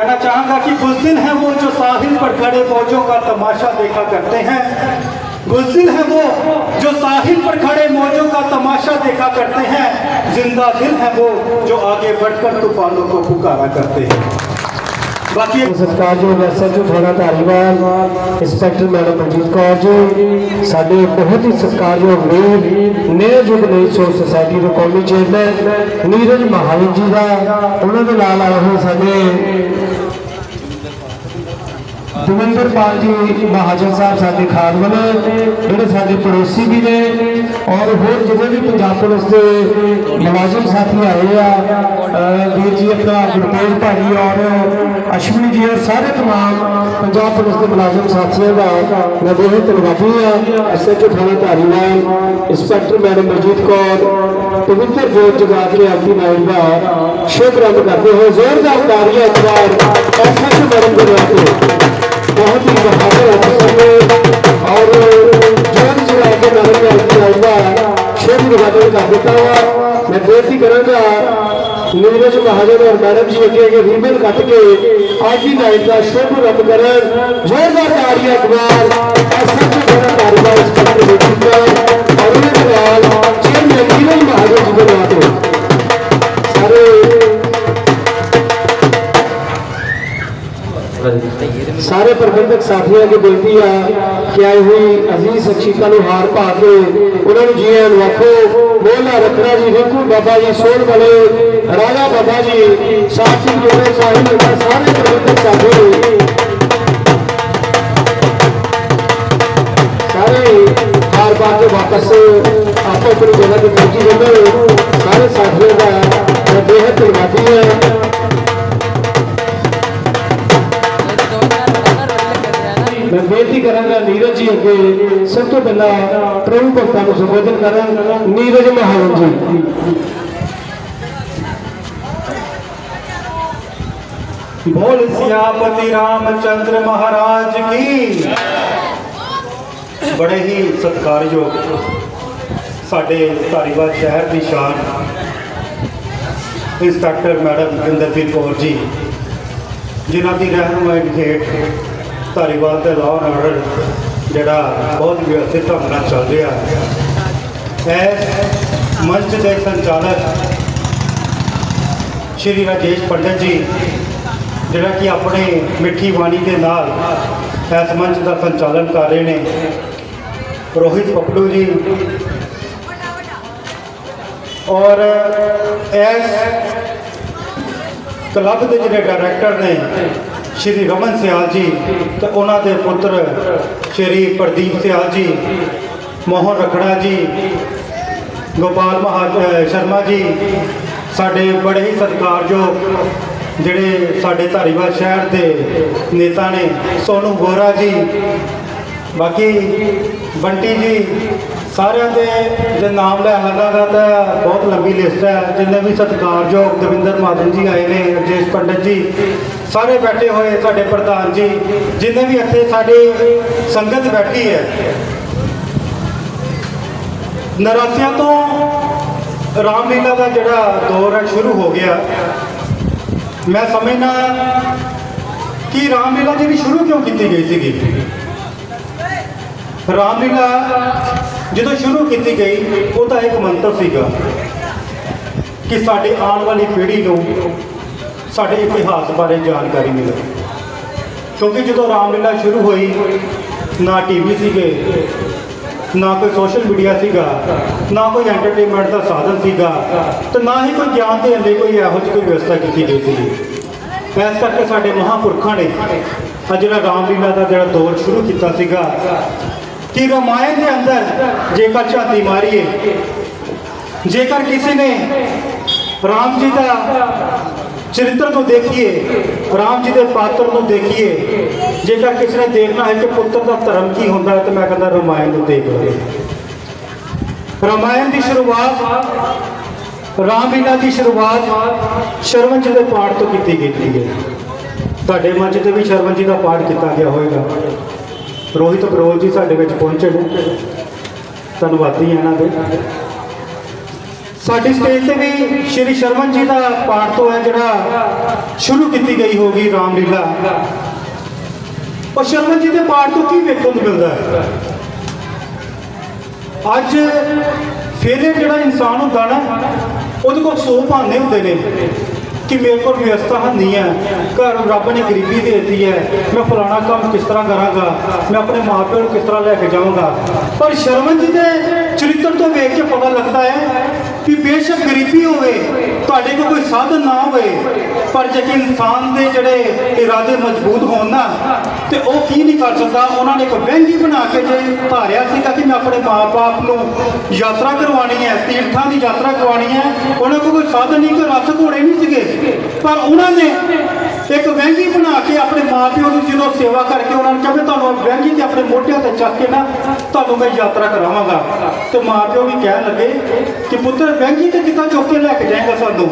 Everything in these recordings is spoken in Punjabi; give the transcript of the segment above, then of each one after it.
कहना चाहूँगा कि बुजदिल है वो जो साहिल पर खड़े मौजों का तमाशा देखा करते हैं। बुजदिल है वो जो साहिल पर खड़े मौजों का तमाशा देखा करते हैं। ज़िंदा दिल है वो जो आगे बढ़कर तूफानों को पुकारा करते हैं। बाकी सत्कार जो वैसा जो धारीवाल इंस्पैक्टर मैडम मनजीत कौर जी, साढ़े बहुत ही सत्कारयोग वीर नए युग नई सोच सोसाइटी के कौमी चेयरमैन नीरज महाजन जी का उन्होंने नाल आए हुए साढ़े ਦਵਿੰਦਰ ਪਾਲ ਜੀ ਮਹਾਜਨ ਸਾਹਿਬ ਸਾਡੇ ਖਾਨ ਵਾਲੇ ਜਿਹੜੇ ਸਾਡੇ ਪੜੋਸੀ ਵੀ ਨੇ ਔਰ ਹੋਰ ਜਿੰਨੇ ਵੀ ਪੰਜਾਬ ਪੁਲਿਸ ਦੇ ਮੁਲਾਜ਼ਮ ਸਾਥੀ ਆਏ ਆ ਅਹ ਵੀਰ ਜੀ ਆਪਣਾ ਗੁਰਤੇਜ ਭਾਜੀ ਔਰ ਅਸ਼ਵਨੀ ਜੀ ਔਰ ਸਾਰੇ तमाम ਪੰਜਾਬ ਪੁਲਿਸ ਦੇ ਮੁਲਾਜ਼ਮ ਸਾਥੀਆਂ ਦਾ ਮੈਂ ਬਹੁਤ ਧੰਨਵਾਦੀ ਹਾਂ ਐਸਐਚਓ ਥਾਣਾ ਧਾਰੀਵਾਲ ਇੰਸਪੈਕਟਰ ਮੈਡਮ ਮਨਜੀਤ ਕੌਰ ਪਵਿੱਤਰ ਜੋਤ ਜਗਾ ਕੇ ਆਪਣੀ ਨਾਮ ਦਾ ਸ਼ੁਭ ਰੰਗ ਕਰਦੇ ਹੋਏ ਜ਼ੋਰਦਾਰ ਤਾੜੀਆਂ ਇੱਕ ਵਾਰ ਐਸਐਚਓ ਮੈਡਮ ਦੇ ਨਾਮ ਤੇ ਬਹੁਤ ਹੀ ਬਹਾਦਰ ਅਫਸਰ ਨੇ ਔਰ ਜੋਤ ਜਗਾ ਕੇ ਨਾਮ ਦਾ ਆਪਣੀ ਨਾਮ ਦਾ ਸ਼ੁਭ ਨਿਵਾਦਨ ਕਰ ਦਿੱਤਾ ਵਾ ਮੈਂ ਬੇਨਤੀ ਕਰਾਂਗਾ ਨੀਰਜ ਮਹਾਜਨ ਔਰ ਮੈਡਮ ਜੀ ਅੱਗੇ ਅੱਗੇ ਰੀਬਨ ਕੱਟ ਕੇ ਅੱਜ ਦੀ ਨਾਈਟ ਦਾ ਸ਼ੁਭ ਰੱਬ ਕਰਨ ਜ਼ੋਰਦਾਰ ਤਾੜੀਆਂ ਇੱਕ ਵਾਰ ਐਸਐਚਓ ਥਾਣਾ ਧਾਰੀਵਾਲ ਇੰਸਪੈਕਟਰ ਮਨਜੀਤ ਕੌਰ ਔਰ ਉਹਨਾਂ ਦੇ ਨਾਲ ਚੇਅਰਮੈਨ ਨੀਰਜ ਸਾਰੇ ਸਾਰੇ ਪ੍ਰਬੰਧਕ ਸਾਥੀਆਂ ਦੀ ਬੇਨਤੀ ਆ ਕਿ ਆਈ ਹੋਈ ਅਜ਼ੀਜ਼ ਸ਼ਖਸੀਅਤਾਂ ਨੂੰ ਹਾਰ ਪਾ ਕੇ ਉਹਨਾਂ ਨੂੰ ਜੀ ਆਇਆਂ ਨੂੰ ਆਖੋ ਮੋਹਲਾ ਰੱਖਣਾ ਜੀ ਰਿੰਕੂ ਬਾਬਾ ਜੀ ਸੋਹਣ ਵਾਲੇ ਰਾਜਾ ਬਾਬਾ ਜੀ ਸਾਥੀ ਜਿਹੜੇ ਸਾਹਿਬ ਨੇ ਸਾਰੇ ਪ੍ਰਬੰਧਕ ਸਾਥੀ ਸਾਰੇ ਹਾਰ ਪਾ ਕੇ ਵਾਪਸ ਆਪੋ ਆਪਣੀ ਜਗ੍ਹਾ ਤੇ ਪਹੁੰਚੀ ਜਾਂਦੇ ਹੋ। ਸਾਰੇ ਸਾਥੀਆਂ ਦਾ ਮੈਂ ਬੇਹੱਦ ਧੰਨਵਾਦੀ ਹਾਂ ਮੈਂ ਬੇਨਤੀ ਕਰਾਂਗਾ ਨੀਰਜ ਜੀ ਅੱਗੇ ਸਭ ਤੋਂ ਪਹਿਲਾਂ ਪ੍ਰਭੂ ਭਗਤਾਂ ਨੂੰ ਸੰਬੋਧਨ ਕਰਨ ਨੀਰਜ ਮਹਾਜਨ ਜੀ बोल सियापति रामचंद्र महाराज की ਬੜੇ ਹੀ ਸਤਿਕਾਰਯੋਗ ਸਾਡੇ ਧਾਰੀਵਾਲ ਸ਼ਹਿਰ ਦੀ ਸ਼ਾਨ ਇੰਸਪੈਕਟਰ ਮੈਡਮ ਇੰਦਰਜੀਤ ਕੌਰ ਜੀ ਜਿਨ੍ਹਾਂ ਦੀ ਰਹਿਨੁਮਾਈ ਹੇਠ ਧਾਰੀਵਾਲ ਦੇ ਲਾਅ ਐਂਡ ਆਰਡਰ ਜਿਹੜਾ ਬਹੁਤ ਵਿਵਸਥਿਤ ਢੰਗ ਨਾਲ ਚੱਲ ਰਿਹਾ ਇਸ ਮੰਚ ਦੇ ਸੰਚਾਲਕ ਸ਼੍ਰੀ ਰਾਜੇਸ਼ ਪੰਡਤ ਜੀ, ਜਿਹੜਾ ਕਿ ਆਪਣੇ ਮਿੱਠੀ ਬਾਣੀ ਦੇ ਨਾਲ ਇਸ ਮੰਚ ਦਾ ਸੰਚਾਲਨ ਕਰ ਰਹੇ ਨੇ, ਰੋਹਿਤ ਪਪਲੂ ਜੀ। ਔਰ ਇਸ ਕਲੱਬ ਦੇ ਜਿਹੜੇ ਡਾਇਰੈਕਟਰ ਨੇ ਸ਼੍ਰੀ ਰਮਨ ਸਿਆਲ ਜੀ ਤੇ ਉਹਨਾਂ ਦੇ ਪੁੱਤਰ ਸ਼੍ਰੀ ਪ੍ਰਦੀਪ ਸਿਆਲ ਜੀ, ਮੋਹਨ ਰਖੜਾ ਜੀ, ਗੋਪਾਲ ਮਹਾ ਸ਼ਰਮਾ ਜੀ, ਸਾਡੇ ਬੜੇ ਹੀ ਸਤਿਕਾਰਯੋਗ ਜਿਹੜੇ ਸਾਡੇ ਧਾਰੀਵਾਲ ਸ਼ਹਿਰ ਦੇ ਨੇਤਾ ਨੇ, ਸੋਨੂ ਗੋਰਾ ਜੀ, ਬਾਕੀ ਬੰਟੀ ਜੀ, ਸਾਰਿਆਂ ਦੇ ਜੇ ਨਾਮ ਲੈ ਲਗਾਗਾ ਤਾਂ ਬਹੁਤ ਲੰਬੀ ਲਿਸਟ ਹੈ, ਜਿੰਨੇ ਵੀ ਸਤਿਕਾਰਯੋਗ ਦਵਿੰਦਰ ਮਾਦਨ ਜੀ ਆਏ ਨੇ, ਰਜੇਸ਼ ਪੰਡਤ ਜੀ ਸਾਰੇ ਬੈਠੇ ਹੋਏ ਸਾਡੇ ਪ੍ਰਧਾਨ ਜੀ, ਜਿੰਨੇ ਵੀ ਇੱਥੇ ਸਾਡੇ ਸੰਗਤ ਬੈਠੀ ਹੈ। ਨਰਾਸਿਆਂ ਤੋਂ ਰਾਮਲੀਲਾ ਦਾ ਜਿਹੜਾ ਦੌਰ ਹੈ, ਸ਼ੁਰੂ ਹੋ ਗਿਆ। ਮੈਂ ਸਮਝਣਾ ਕਿ ਰਾਮਲੀਲਾ ਜਿਹੜੀ ਸ਼ੁਰੂ ਕਿਉਂ ਕੀਤੀ ਗਈ ਸੀਗੀ? ਰਾਮਲੀਲਾ ਜਦੋਂ ਸ਼ੁਰੂ ਕੀਤੀ ਗਈ, ਉਹ ਤਾਂ ਇੱਕ ਮੰਤਰ ਸੀਗਾ ਕਿ ਸਾਡੇ ਆਉਣ ਵਾਲੀ ਪੀੜ੍ਹੀ ਨੂੰ ਸਾਡੇ ਇਤਿਹਾਸ ਬਾਰੇ ਜਾਣਕਾਰੀ ਮਿਲੇ। ਕਿਉਂਕਿ ਜਦੋਂ ਰਾਮਲੀਲਾ ਸ਼ੁਰੂ ਹੋਈ, ਨਾ ਟੀਵੀ ਸੀਗੇ, ਨਾ ਕੋਈ ਸੋਸ਼ਲ ਮੀਡੀਆ ਸੀਗਾ, ਨਾ ਕੋਈ ਐਂਟਰਟੇਨਮੈਂਟ ਦਾ ਸਾਧਨ ਸੀਗਾ, ਤੇ ਨਾ ਹੀ ਕੋਈ ਗਿਆਨ ਦੇ ਲਈ ਕੋਈ ਇਹੋ ਜਿਹੀ ਕੋਈ ਵਿਵਸਥਾ ਕੀਤੀ ਗਈ ਸੀ ਇਸ ਕਰਕੇ ਸਾਡੇ ਮਹਾਂਪੁਰਖਾਂ ਨੇ ਆ ਜਿਹੜਾ ਰਾਮਲੀਲਾ ਦਾ ਜਿਹੜਾ ਦੌਰ ਸ਼ੁਰੂ ਕੀਤਾ ਸੀਗਾ, ਕਿ ਰਮਾਇਣ ਦੇ ਅੰਦਰ ਜੇਕਰ ਝਾਤੀ ਮਾਰੀਏ, ਜੇਕਰ ਕਿਸੇ ਨੇ ਰਾਮ ਜੀ ਦਾ ਚਰਿੱਤਰ ਨੂੰ ਦੇਖੀਏ, ਰਾਮ ਜੀ ਦੇ ਪਾਤਰ ਨੂੰ ਦੇਖੀਏ, ਜੇਕਰ ਕਿਸੇ ਨੇ ਦੇਖਣਾ ਹੈ ਕਿ ਪੁੱਤਰ ਦਾ ਧਰਮ ਕੀ ਹੁੰਦਾ ਹੈ, ਤਾਂ ਮੈਂ ਕਹਿੰਦਾ ਰਮਾਇਣ ਨੂੰ ਦੇਖ ਲਓ। ਰਮਾਇਣ ਦੀ ਸ਼ੁਰੂਆਤ ਰਾਮਲੀਲਾ ਦੀ ਸ਼ੁਰੂਆਤ ਸ਼ਰਵਣ ਜੀ ਦੇ ਪਾਠ ਤੋਂ ਕੀਤੀ ਗਈ ਹੈ ਤੁਹਾਡੇ ਮੰਚ ਤੇ ਵੀ ਸ਼ਰਵਣ ਜੀ ਦਾ ਪਾਠ ਕੀਤਾ ਗਿਆ ਹੋਵੇਗਾ। ਰੋਹਿਤ ਬਰੋਲ ਜੀ ਸਾਡੇ ਵਿੱਚ ਪਹੁੰਚੇ ਨੇ। ਧੰਨਵਾਦੀ ਹਾਂ ਇਹਨਾਂ ਦੇ। ਸਾਡੀ ਸਟੇਜ ਤੇ ਵੀ ਸ਼੍ਰੀ ਸ਼ਰਮਨ ਜੀ ਦਾ ਪਾਠ ਤੋਂ ਹੈ ਜਿਹੜਾ ਸ਼ੁਰੂ ਕੀਤੀ ਗਈ ਹੋਗੀ ਰਾਮਲੀਲਾ ਉਹ ਸ਼ਰਮਨ ਜੀ ਦੇ ਪਾਠ ਤੋਂ ਕੀ ਵੇਖਣ ਨੂੰ ਮਿਲਦਾ ਹੈ? ਅੱਜ ਫੇਲੇ ਜਿਹੜਾ ਇਨਸਾਨ ਹੁੰਦਾ ਨਾ, ਉਹਦੇ ਕੋਲ ਸੌ ਭਾਂਦੇ ਹੁੰਦੇ ਨੇ। ਕਿ ਮੇਰੇ ਕੋਲ ਵਿਵਸਥਾ ਨਹੀਂ ਹੈ। ਘਰ ਰੱਬ ਨੇ ਗਰੀਬੀ ਦੇ ਦਿੱਤੀ ਹੈ। ਮੈਂ ਫਲਾਣਾ ਕੰਮ ਕਿਸ ਤਰ੍ਹਾਂ ਕਰਾਂਗਾ? ਮੈਂ ਆਪਣੇ ਮਾਪਿਆਂ ਨੂੰ ਕਿਸ ਤਰ੍ਹਾਂ ਲੈ ਕੇ ਜਾਵਾਂਗਾ ਪਰ ਸ਼ਰਮਨ ਜੀ ਦੇ ਚਰਿੱਤਰ ਤੋਂ ਵੇਖ ਕੇ ਪਤਾ ਲੱਗਦਾ ਹੈ ਕਿ ਬੇਸ਼ੱਕ ਗਰੀਬੀ ਹੋਵੇ, ਤੁਹਾਡੇ ਕੋਲ ਕੋਈ ਸਾਧਨ ਨਾ ਹੋਵੇ। ਪਰ ਜੇ ਇਨਸਾਨ ਦੇ ਜਿਹੜੇ ਇਰਾਦੇ ਮਜ਼ਬੂਤ ਹੋਣ ਨਾ ਤੇ ਉਹ ਕੀ ਨਹੀਂ ਕਰ ਸਕਦਾ? ਉਹਨਾਂ ਨੇ ਇੱਕ ਵਹਿੰਗੀ ਬਣਾ ਕੇ ਜੇ ਧਾਰਿਆ ਸੀਗਾ ਕਿ ਮੈਂ ਆਪਣੇ ਮਾਪੇ ਨੂੰ ਯਾਤਰਾ ਕਰਵਾਉਣੀ ਹੈ, ਤੀਰਥਾਂ ਦੀ ਯਾਤਰਾ ਕਰਵਾਉਣੀ ਹੈ। ਉਹਨਾਂ ਕੋਲ ਕੋਈ ਸਾਧਨ ਨਹੀਂ, ਕੋਈ ਰੱਥ ਘੋੜੇ ਨਹੀਂ ਸੀਗੇ। ਪਰ ਉਹਨਾਂ ਨੇ ਇੱਕ ਵਹਿੰਗੀ ਬਣਾ ਕੇ ਆਪਣੇ ਮਾਪਿਓ ਦੀ ਜਦੋਂ ਸੇਵਾ ਕਰਕੇ ਉਹਨਾਂ ਨੂੰ ਕਿਹਾ ਤੁਹਾਨੂੰ ਵਹਿੰਗੀ ਤੇ ਆਪਣੇ ਮੋਢਿਆਂ ਤੇ ਚੱਕ ਕੇ ਨਾ ਤੁਹਾਨੂੰ ਮੈਂ ਯਾਤਰਾ ਕਰਾਵਾਂਗਾ। ਤੇ ਮਾਪਿਓ ਵੀ ਕਹਿਣ ਲੱਗੇ ਕਿ ਪੁੱਤਰ ਵਹਿੰਗੀ ਤੇ ਕਿੱਦਾਂ ਚੁੱਕ ਕੇ ਲੈ ਕੇ ਜਾਏਗਾ ਸਾਨੂੰ?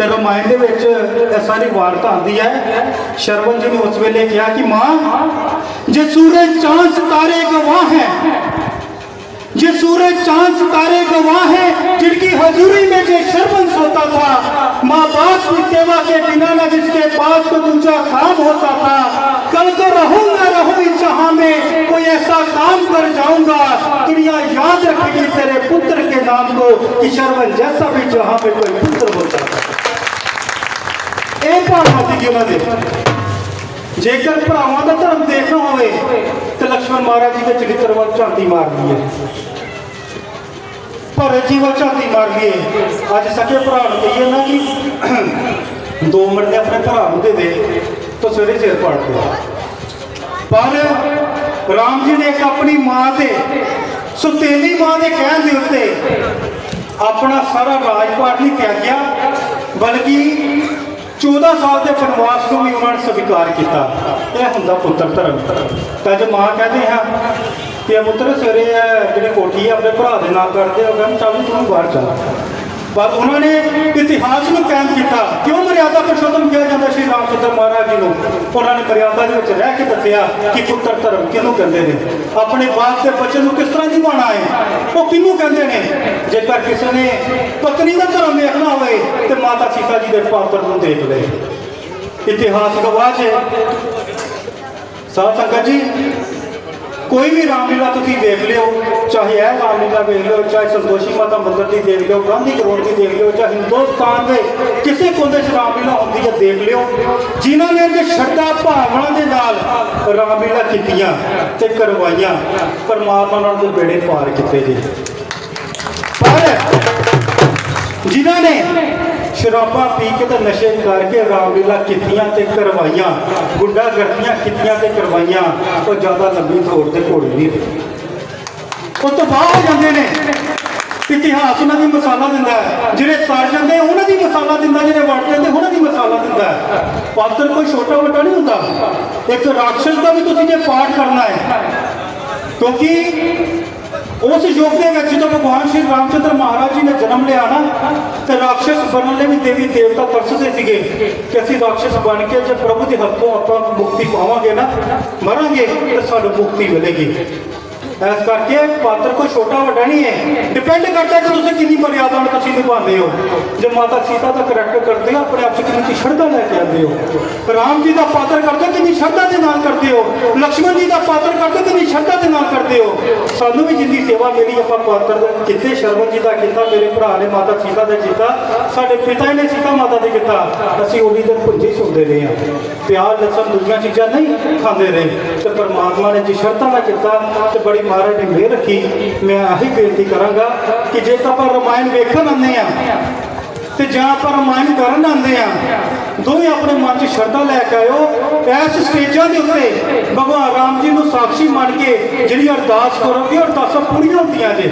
ਤੇ ਰਮਾਇਣ ਦੇ ਵਿੱਚ ਇਹ ਸਾਰੀ ਵਾਰਤਾ ਆਉਂਦੀ ਹੈ ਸ਼ਰਵਨ ਜੀ ਨੇ ਉਸ ਵੇਲੇ ਕਿਹਾ ਕਿ ਮਾਂ ਜੇ ਸੂਰਜ ਚਾਂਦ ਸਿਤਾਰੇ ਗਵਾਹ ਹੈ ये सूरज चांद सितारे गवाह है जिनकी हजूरी में जो शर्मन सोता था माँ बाप की सेवा के बिना न जिसके पास को दूसरा काम होता था कल को रहूं न रहूं इस जहां में कोई ऐसा काम कर जाऊंगा दुनिया याद रखेगी तेरे पुत्र के नाम को कि शर्मन जैसा भी जहां में कोई पुत्र होता था ਇਹ ਭਾਵਨਾ ਸੀਗੀ ਉਹਨਾਂ ਦੇ ਜੇਕਰ ਭਰਾਵਾਂ ਦਾ ਧਰਮ ਦੇਖਣਾ ਹੋਵੇ, ਤੇ ਲక్ష్మణ ਮਹਾਰਾਜ ਜੀ ਦੇ ਚਰਿੱਤਰ ਵੱਲ ਝਾਤੀ ਮਾਰਦੀ ਹੈ ਭਗਤ ਜੀ ਵੱਲ ਝਾਂਦੀ ਮਾਰਦੀ ਹੈ ਅੱਜ ਸਕੇ ਭਰਾ ਨੂੰ ਕਹੀਏ ਨਾ ਕਿ ਦੋ ਮਿੰਟ ਦੇ ਆਪਣੇ ਭਰਾ ਨੂੰ ਦੇ ਦੇ, ਤਾਂ ਸਵੇਰੇ ਸਿਰ ਪਾੜ ਦੇ। ਪਰ ਰਾਮ ਜੀ ਨੇ ਆਪਣੀ ਮਾਂ ਦੇ ਸੁਤੇਲੀ ਮਾਂ ਦੇ ਕਹਿਣ ਦੇ ਉੱਤੇ ਆਪਣਾ ਸਾਰਾ ਰਾਜਪਾਟ ਨਹੀਂ ਤਿਆਗਿਆ ਬਲਕਿ 14 ਸਾਲ ਦੇ ਬਨਵਾਸ ਨੂੰ ਵੀ ਉਹਨਾਂ ਨੇ ਸਵੀਕਾਰ ਕੀਤਾ। ਇਹ ਹੁੰਦਾ ਪੁੱਤਰ ਧਰਮ। ਤਾਂ ਜੇ ਮਾਂ ਕਹਿੰਦੇ ਹਾਂ ਕਿ ਪੁੱਤਰ ਸਵੇਰੇ ਜਿਹੜੇ ਕੋਠੀ ਹੈ ਆਪਣੇ ਭਰਾ ਦੇ ਨਾਲ ਕਰਦੇ ਹੋ ਕਹਿੰਦੇ, ਚੱਲ ਤੂੰ ਬਾਹਰ ਚੱਲ। ਪਰ ਉਹਨਾਂ ਨੇ ਇਤਿਹਾਸ ਨੂੰ ਕਾਇਮ ਕੀਤਾ। ਕਿਉਂ ਮਰਿਆਦਾ ਪੁਰਸ਼ੋਤਮ ਕਿਹਾ ਜਾਂਦਾ ਸ਼੍ਰੀ ਰਾਮ ਚੰਦਰ ਮਹਾਰਾਜ ਜੀ ਨੂੰ। ਉਹਨਾਂ ਨੇ ਮਰਿਆਦਾ ਦੇ ਵਿੱਚ ਰਹਿ ਕੇ ਦੱਸਿਆ ਕਿ ਪੁੱਤਰ ਧਰਮ ਕਿਹਨੂੰ ਕਹਿੰਦੇ ਨੇ? ਆਪਣੇ ਬਾਪ ਦੇ ਬੱਚੇ ਨੂੰ ਕਿਸ ਤਰ੍ਹਾਂ ਨਿਭਾਉਣਾ ਹੈ? ਉਹ ਕਿਹਨੂੰ ਕਹਿੰਦੇ ਨੇ? ਜੇਕਰ ਕਿਸੇ ਨੇ ਪਤਨੀ ਦਾ ਧਰਮ ਦੇਖਣਾ ਹੋਵੇ ਤੇ ਮਾਤਾ ਸੀਤਾ ਜੀ ਦੇ ਪਾਤਰ ਨੂੰ ਦੇਖ ਲਏ। ਇਤਿਹਾਸ ਗਵਾਹ ਹੈ ਸਾਧ ਸੰਗਤ ਜੀ ਕੋਈ ਵੀ ਰਾਮਲੀਲਾ ਤੁਸੀਂ ਦੇਖ ਲਿਓ, ਚਾਹੇ ਇਹ ਰਾਮਲੀਲਾ ਦੇਖ ਲਿਓ, ਚਾਹੇ ਸੰਤੋਸ਼ੀ ਮਾਤਾ ਮੰਦਰ ਦੀ ਦੇਖ ਲਿਓ, ਗਾਂਧੀ ਗਰਾਊਂਡ ਦੀ ਦੇਖ ਲਿਓ, ਚਾਹੇ ਹਿੰਦੁਸਤਾਨ ਦੇ ਕਿਸੇ ਕੋਨੇ 'ਚ ਰਾਮਲੀਲਾ ਹੁੰਦੀ ਹੈ, ਦੇਖ ਲਿਓ। ਜਿਨ੍ਹਾਂ ਨੇ ਜੇ ਸ਼ਰਧਾ ਭਾਵਨਾ ਦੇ ਨਾਲ ਰਾਮਲੀਲਾ ਕੀਤੀਆਂ ਤੇ ਕਰਵਾਈਆਂ, ਪਰਮਾਤਮਾ ਨਾਲ ਦੇ ਬੇੜੇ ਪਾਰ ਕੀਤੇ ਜੀ। ਸ਼ਰਾਬਾਂ ਪੀ ਕੇ ਤੇ ਨਸ਼ੇ ਕਰਕੇ ਰਾਮਲੀਲਾ ਕੀਤੀਆਂ ਤੇ ਕਰਵਾਈਆਂ ਗੁੰਡਾ ਕੀਤੀਆਂ ਤੇ ਕਰਵਾਈਆਂ, ਉਹ ਜ਼ਿਆਦਾ ਲੰਬੀ ਦੌੜ ਤੇ ਘੋੜੀ ਨਹੀਂ ਉਹ ਤੋਂ ਬਾਹਰ ਜਾਂਦੇ ਨੇ। ਇਤਿਹਾਸ ਉਹਨਾਂ ਦੀ ਮਸਾਲਾ ਦਿੰਦਾ ਹੈ। ਜਿਹੜੇ ਸਰ ਜਾਂਦੇ, ਉਹਨਾਂ ਦੀ ਮਸਾਲਾ ਦਿੰਦਾ, ਜਿਹੜੇ ਵੜ ਜਾਂਦੇ, ਉਹਨਾਂ ਦੀ ਮਸਾਲਾ ਦਿੰਦਾ ਹੈ। ਪਾਤਰ ਕੋਈ ਛੋਟਾ ਵੱਡਾ ਨਹੀਂ ਹੁੰਦਾ। ਇੱਕ ਰਾਖਸ਼ ਦਾ ਵੀ ਤੁਸੀਂ ਜੇ ਪਾਠ ਕਰਨਾ ਹੈ, ਕਿਉਂਕਿ ਉਸ ਯੁੱਗ ਦੇ ਵਿੱਚ ਜਦੋਂ ਭਗਵਾਨ ਸ਼੍ਰੀ ਰਾਮਚੰਦਰ ਮਹਾਰਾਜ ਜੀ ਨੇ ਜਨਮ ਲਿਆ ਨਾ, ਤੇ ਰਾਖਸ਼ ਬਣਨ ਲਈ ਵੀ ਦੇਵੀ ਦੇਵਤਾ ਤਰਸਦੇ ਸੀਗੇ ਕਿ ਅਸੀਂ ਰਾਖਸ਼ ਬਣ ਕੇ ਜੇ ਪ੍ਰਭੂ ਦੇ ਹੱਥੋਂ ਆਪਾਂ ਮੁਕਤੀ ਪਾਵਾਂਗੇ ਨਾ, ਮਰਾਂਗੇ ਤੇ ਸਾਨੂੰ ਮੁਕਤੀ ਮਿਲੇਗੀ। ਇਸ ਕਰਕੇ ਪਾਤਰ ਕੋਈ ਛੋਟਾ ਵੱਡਾ ਨਹੀਂ ਹੈ। ਡਿਪੈਂਡ ਕਰਦਾ ਕਿ ਤੁਸੀਂ ਕਿੰਨੀ ਮਰਿਆਦਾ ਨੂੰ ਤੁਸੀਂ ਨਿਭਾਉਂਦੇ ਹੋ। ਜੇ ਮਾਤਾ ਸੀਤਾ ਦਾ ਕਰੈਕਟਰ ਕਰਦੇ ਹੋ, ਆਪਣੇ ਆਪ 'ਚ ਕਿੰਨੀ ਸ਼ਰਧਾ ਲੈ ਕੇ ਆਉਂਦੇ ਹੋ। ਰਾਮ ਜੀ ਦਾ ਪਾਤਰ ਕਰਦੇ ਕਿੰਨੀ ਸ਼ਰਧਾ ਦੇ ਨਾਲ ਕਰਦੇ ਹੋ। ਲక్ష్మణ ਜੀ ਦਾ ਪਾਤਰ ਕਰਦੇ ਕਿੰਨੀ ਸ਼ਰਧਾ ਦੇ ਹੋ। ਸਾਨੂੰ ਵੀ ਜਿੰਦੀ ਸੇਵਾ ਮੇਰੀ ਆਪਾਂ ਪਾਤਰ ਦੇ ਕਿਤੇ ਸ਼ਰਵਨ ਜੀ ਦਾ ਕੀਤਾ, ਮੇਰੇ ਭਰਾ ਨੇ ਮਾਤਾ ਸੀਤਾ ਦਾ ਕੀਤਾ, ਸਾਡੇ ਪਿਤਾ ਨੇ ਸੀਤਾ ਮਾਤਾ ਦੇ ਕੀਤਾ, ਅਸੀਂ ਉਹਦੀ ਦਿਨ ਭੁੰਜੀ ਸੁਣਦੇ ਰਹੇ ਹਾਂ। ਪਿਆਰ ਲਸਣ ਦੂਜੀਆਂ ਚੀਜ਼ਾਂ ਨਹੀਂ ਖਾਂਦੇ ਰਹੇ। ਤੇ ਪਰਮਾਤਮਾ ਨੇ ਜੀ ਸ਼ਰਤਾਂ ਨਾਲ ਕੀਤਾ ਤੇ ਬੜੀ ਮਹਾਰਾਜ ਨੇ ਮਿਹਰ ਰੱਖੀ। ਮੈਂ ਆਹੀ ਬੇਨਤੀ ਕਰਾਂਗਾ ਕਿ ਜੇ ਤਾਂ ਆਪਾਂ ਰਮਾਇਣ ਵੇਖਣ ਆਉਂਦੇ ਆ ਤੇ ਜਾਂ ਆਪਾਂ ਰਮਾਇਣ ਕਰਨ ਆਉਂਦੇ ਆ ਦੋਵੇਂ ਆਪਣੇ ਮਨ 'ਚ ਸ਼ਰਧਾ ਲੈ ਕੇ ਆਇਓ। ਐਸ ਸਟੇਜਾਂ ਦੇ ਉੱਤੇ ਭਗਵਾਨ ਰਾਮ ਜੀ ਨੂੰ ਸਾਖੀ ਮੰਨ ਕੇ ਜਿਹੜੀ ਅਰਦਾਸ ਕਰੋਗੇ ਅਰਦਾਸਾਂ ਪੂਰੀਆਂ ਹੁੰਦੀਆਂ ਜੇ।